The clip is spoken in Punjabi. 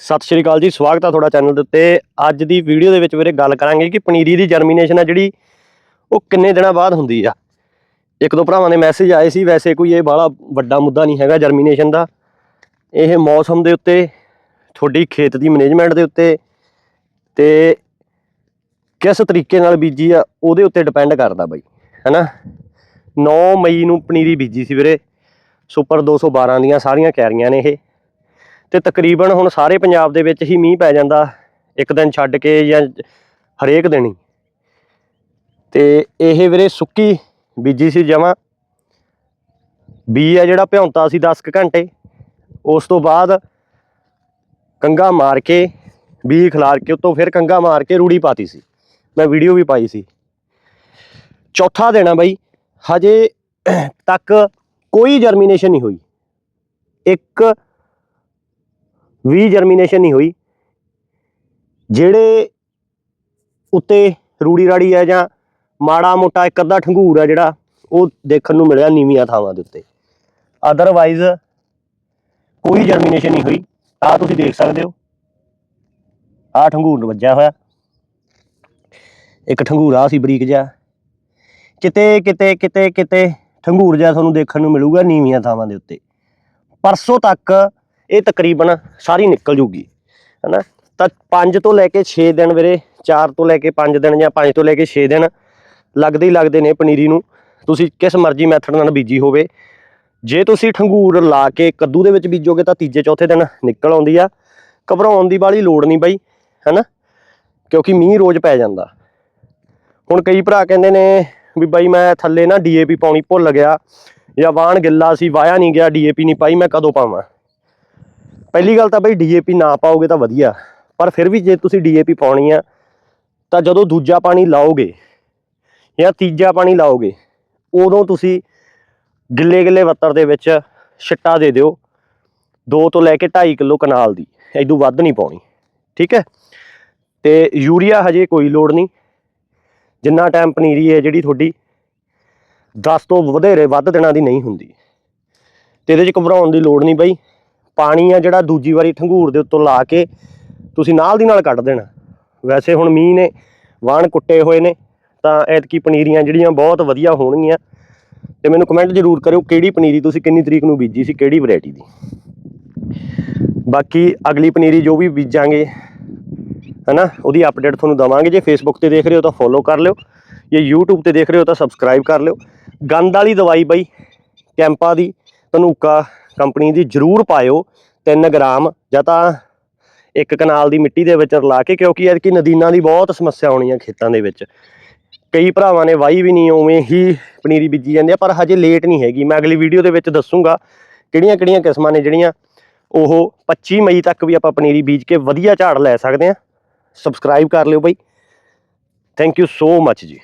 ਸਤਿ ਸ਼੍ਰੀ ਅਕਾਲ ਜੀ, ਸਵਾਗਤ ਆ ਤੁਹਾਡਾ ਚੈਨਲ ਦੇ ਉੱਤੇ। ਅੱਜ ਦੀ ਵੀਡੀਓ ਦੇ ਵਿੱਚ ਵੀਰੇ ਗੱਲ ਕਰਾਂਗੇ ਕਿ ਪਨੀਰੀ ਦੀ ਜਰਮੀਨੇਸ਼ਨ ਆ ਜਿਹੜੀ, ਉਹ ਕਿੰਨੇ ਦਿਨਾਂ ਬਾਅਦ ਹੁੰਦੀ ਆ। ਇੱਕ ਦੋ ਭਰਾਵਾਂ ਦੇ ਮੈਸੇਜ ਆਏ ਸੀ, ਵੈਸੇ ਕੋਈ ਇਹ ਬਾਹਲਾ ਵੱਡਾ ਮੁੱਦਾ ਨਹੀਂ ਹੈਗਾ ਜਰਮੀਨੇਸ਼ਨ ਦਾ। ਇਹ ਮੌਸਮ ਦੇ ਉੱਤੇ, ਤੁਹਾਡੀ ਖੇਤ ਦੀ ਮੈਨੇਜਮੈਂਟ ਦੇ ਉੱਤੇ ਤੇ ਕਿਸ ਤਰੀਕੇ ਨਾਲ ਬੀਜੀ ਆ, ਉਹਦੇ ਉੱਤੇ ਡਿਪੈਂਡ ਕਰਦਾ ਬਾਈ, ਹੈਨਾ? 9 ਮਈ ਨੂੰ ਪਨੀਰੀ ਬੀਜੀ ਸੀ ਵੀਰੇ। ਸੁਪਰ 212 ਦੀਆਂ ਸਾਰੀਆਂ ਕੈਰੀਆਂ ਨੇ ਇਹ। ਤੇ ਤਕਰੀਬਨ ਹੁਣ ਸਾਰੇ ਪੰਜਾਬ ਦੇ ਵਿੱਚ ਹੀ ਮੀਂਹ ਪੈ ਜਾਂਦਾ। ਇੱਕ ਦਿਨ ਛੱਡ ਕੇ ਜਾਂ ਹਰੇਕ ਦਿਨ ਹੀ। ਤੇ ਇਹ ਵੀਰੇ ਸੁੱਕੀ ਬੀਜੀ ਸੀ ਜਮਾਂ। ਬੀ ਆ ਜਿਹੜਾ ਭਿਉਂਤਾ ਸੀ 10 ਕੁ ਘੰਟੇ। ਉਸ ਤੋਂ ਬਾਅਦ ਕੰਗਾ ਮਾਰ ਕੇ ਬੀ ਖਿਲਾਰ ਕੇ ਉਤੋਂ ਫਿਰ ਕੰਗਾ ਮਾਰ ਕੇ ਰੂੜੀ ਪਾਤੀ ਸੀ। ਮੈਂ ਵੀਡੀਓ ਵੀ ਪਾਈ ਸੀ। ਚੌਥਾ ਦਿਨ ਆ ਬਾਈ, ਹਜੇ ਤੱਕ ਕੋਈ ਜਰਮੀਨੇਸ਼ਨ ਨਹੀਂ ਹੋਈ। ਇੱਕ ਵੀ ਜਰਮੀਨੇਸ਼ਨ ਨਹੀਂ ਹੋਈ। ਜਿਹੜੇ ਉੱਤੇ ਰੂੜੀ ਰਾੜੀ ਹੈ ਜਾਂ ਮਾੜਾ ਮੋਟਾ ਇੱਕ ਅੱਧਾ ਠੰਗੂਰ ਹੈ ਜਿਹੜਾ, ਉਹ ਦੇਖਣ ਨੂੰ ਮਿਲਿਆ ਨੀਵੀਆਂ ਥਾਵਾਂ ਦੇ ਉੱਤੇ। ਅਦਰਵਾਈਜ਼ ਕੋਈ ਜਰਮੀਨੇਸ਼ਨ ਨਹੀਂ ਹੋਈ। ਆ ਤੁਸੀਂ ਦੇਖ ਸਕਦੇ ਹੋ। ਆ ਠੰਗੂਰ ਵੱਜਿਆ ਹੋਇਆ। ਇੱਕ ਠੰਗੂਰ ਆ ਸੀ ਬਰੀਕ ਜਿਹਾ। ਕਿਤੇ ਕਿਤੇ ਕਿਤੇ ਕਿਤੇ ਠੰਗੂਰ ਜਿਹਾ ਤੁਹਾਨੂੰ ਦੇਖਣ ਨੂੰ ਮਿਲੂਗਾ ਨੀਵੀਆਂ ਥਾਵਾਂ ਦੇ ਉੱਤੇ। ਪਰਸੋਂ ਤੱਕ ਇਹ ਤਕਰੀਬਨ ਸਾਰੀ ਨਿਕਲ ਜੂਗੀ, ਹੈਨਾ? ਤਾਂ 5 ਤੋਂ ਲੈ ਕੇ 6 ਦਿਨ ਵੀਰੇ 4 ਤੋਂ ਲੈ ਕੇ 5 ਦਿਨ ਜਾਂ 5 ਤੋਂ ਲੈ ਕੇ 6 ਦਿਨ ਲੱਗਦੇ ਹੀ ਲੱਗਦੇ ਨੇ ਪਨੀਰੀ ਨੂੰ। ਤੁਸੀਂ ਕਿਸ ਮਰਜ਼ੀ ਮੈਥਡ ਨਾਲ ਬੀਜੀ ਹੋਵੇ। ਜੇ ਤੁਸੀਂ ਠੰਗੂਰ ਲਾ ਕੇ ਕੱਦੂ ਦੇ ਵਿੱਚ ਬੀਜੋਗੇ ਤਾਂ ਤੀਜੇ ਚੌਥੇ ਦਿਨ ਨਿਕਲ ਆਉਂਦੀ ਆ। ਘਬਰਾਉਣ ਦੀ ਬਾਲੀ ਲੋੜ ਨਹੀਂ ਬਾਈ, ਹੈਨਾ? ਕਿਉਂਕਿ ਮੀਂਹ ਰੋਜ਼ ਪੈ ਜਾਂਦਾ। ਹੁਣ ਕਈ ਭਰਾ ਕਹਿੰਦੇ ਨੇ ਵੀ ਬਾਈ ਮੈਂ ਥੱਲੇ ਨਾ ਡੀਏਪੀ ਪਾਉਣੀ ਭੁੱਲ ਗਿਆ ਜਾਂ ਵਾਹਣ ਗਿੱਲਾ ਸੀ ਵਾਇਆ ਨਹੀਂ ਗਿਆ, ਡੀਏਪੀ ਨਹੀਂ ਪਾਈ, ਮੈਂ ਕਦੋਂ ਪਾਵਾਂ? ਪਹਿਲੀ ਗੱਲ ਤਾਂ ਬਈ ਡੀਏਪੀ ਨਾ ਪਾਓਗੇ ਤਾਂ ਵਧੀਆ, ਪਰ ਫਿਰ ਵੀ ਜੇ ਤੁਸੀਂ ਡੀਏਪੀ ਪਾਉਣੀ ਆ, ਤਾਂ ਜਦੋਂ ਦੂਜਾ ਪਾਣੀ ਲਾਓਗੇ ਜਾਂ ਤੀਜਾ ਪਾਣੀ ਲਾਓਗੇ, ਉਦੋਂ ਤੁਸੀਂ ਗਿੱਲੇ ਗਿੱਲੇ ਵੱਤਰ ਦੇ ਵਿੱਚ ਛਿੱਟਾ ਦੇ ਦਿਓ 2 ਤੋਂ ਲੈ ਕੇ 2.5 ਕਿਲੋ ਕਨਾਲ ਦੀ, ਐਦੋਂ ਵੱਧ ਨਹੀਂ ਪਾਉਣੀ, ਠੀਕ ਹੈ? ਤੇ ਯੂਰੀਆ ਹਜੇ ਕੋਈ ਲੋੜ ਨਹੀਂ, ਜਿੰਨਾ ਟਾਈਮ ਪਨੀਰੀ ਹੈ ਜਿਹੜੀ ਤੁਹਾਡੀ 10 ਤੋਂ ਵਧੇਰੇ ਵੱਧ ਦਿਨਾਂ ਦੀ ਨਹੀਂ ਹੁੰਦੀ, ਤੇ ਇਹਦੇ 'ਚ ਘਬਰਾਉਣ ਦੀ ਲੋੜ ਨਹੀਂ ਬਈ। ਪਾਣੀ ਆ ਜਿਹੜਾ ਦੂਜੀ ਵਾਰੀ ਠੰਗੂਰ ਦੇ ਉੱਤੋਂ ਲਾ ਕੇ ਤੁਸੀਂ ਨਾਲ ਦੀ ਨਾਲ ਕੱਢ ਦੇਣਾ। ਵੈਸੇ ਹੁਣ ਮੀਂਹ ਨੇ ਵਾਣ ਕੁੱਟੇ ਹੋਏ ਨੇ, ਤਾਂ ਐਤਕੀ ਪਨੀਰੀਆਂ ਜਿਹੜੀਆਂ ਬਹੁਤ ਵਧੀਆ ਹੋਣਗੀਆਂ। ਤੇ ਮੈਨੂੰ ਕਮੈਂਟ ਜ਼ਰੂਰ ਕਰਿਓ ਕਿਹੜੀ ਪਨੀਰੀ ਤੁਸੀਂ, ਕਿੰਨੀ ਤਰੀਕ ਨੂੰ ਬੀਜੀ ਸੀ, ਕਿਹੜੀ ਵੈਰਾਈਟੀ ਦੀ। ਬਾਕੀ ਅਗਲੀ ਪਨੀਰੀ ਜੋ ਵੀ ਬੀਜਾਂਗੇ, ਹਨਾ, ਉਹਦੀ ਅਪਡੇਟ ਤੁਹਾਨੂੰ ਦਵਾਂਗੇ। ਜੇ ਫੇਸਬੁੱਕ ਤੇ ਦੇਖ ਰਹੇ ਹੋ ਤਾਂ ਫੋਲੋ ਕਰ ਲਿਓ। ਜੇ YouTube ਤੇ ਦੇਖ ਰਹੇ ਹੋ ਤਾਂ ਸਬਸਕ੍ਰਾਈਬ ਕਰ ਲਿਓ। ਗੰਦ ਵਾਲੀ ਦਵਾਈ ਬਈ, ਕੈਂਪਾ ਦੀ, ਧਨੂਕਾ ਕੰਪਨੀ ਦੀ ਜ਼ਰੂਰ ਪਾਇਓ 3 ਗ੍ਰਾਮ ਜਾਂ ਤਾਂ ਇੱਕ ਕਨਾਲ ਦੀ ਮਿੱਟੀ ਦੇ ਵਿੱਚ ਰਲਾ ਕੇ, ਕਿਉਂਕਿ ਐਤਕੀ ਨਦੀਨਾਂ ਦੀ ਬਹੁਤ ਸਮੱਸਿਆ ਆਉਣੀ ਹੈ ਖੇਤਾਂ ਦੇ ਵਿੱਚ। ਕਈ ਭਰਾਵਾਂ ਨੇ ਵਾਈ ਵੀ ਨਹੀਂ, ਉਵੇਂ ਹੀ ਪਨੀਰੀ ਬੀਜੀ ਜਾਂਦੇ ਆ, ਪਰ ਹਜੇ ਲੇਟ ਨਹੀਂ ਹੈਗੀ। ਮੈਂ ਅਗਲੀ ਵੀਡੀਓ ਦੇ ਵਿੱਚ ਦੱਸੂਗਾ ਕਿਹੜੀਆਂ ਕਿਹੜੀਆਂ ਕਿਸਮਾਂ ਨੇ ਜਿਹੜੀਆਂ ਉਹ 25 ਮਈ ਤੱਕ ਵੀ ਆਪਾਂ ਪਨੀਰੀ ਬੀਜ ਕੇ ਵਧੀਆ ਝਾੜ ਲੈ ਸਕਦੇ ਆ। ਸਬਸਕ੍ਰਾਈਬ ਕਰ ਲਿਓ ਬਾਈ। ਥੈਂਕ ਯੂ ਸੋ ਮੱਚ ਜੀ।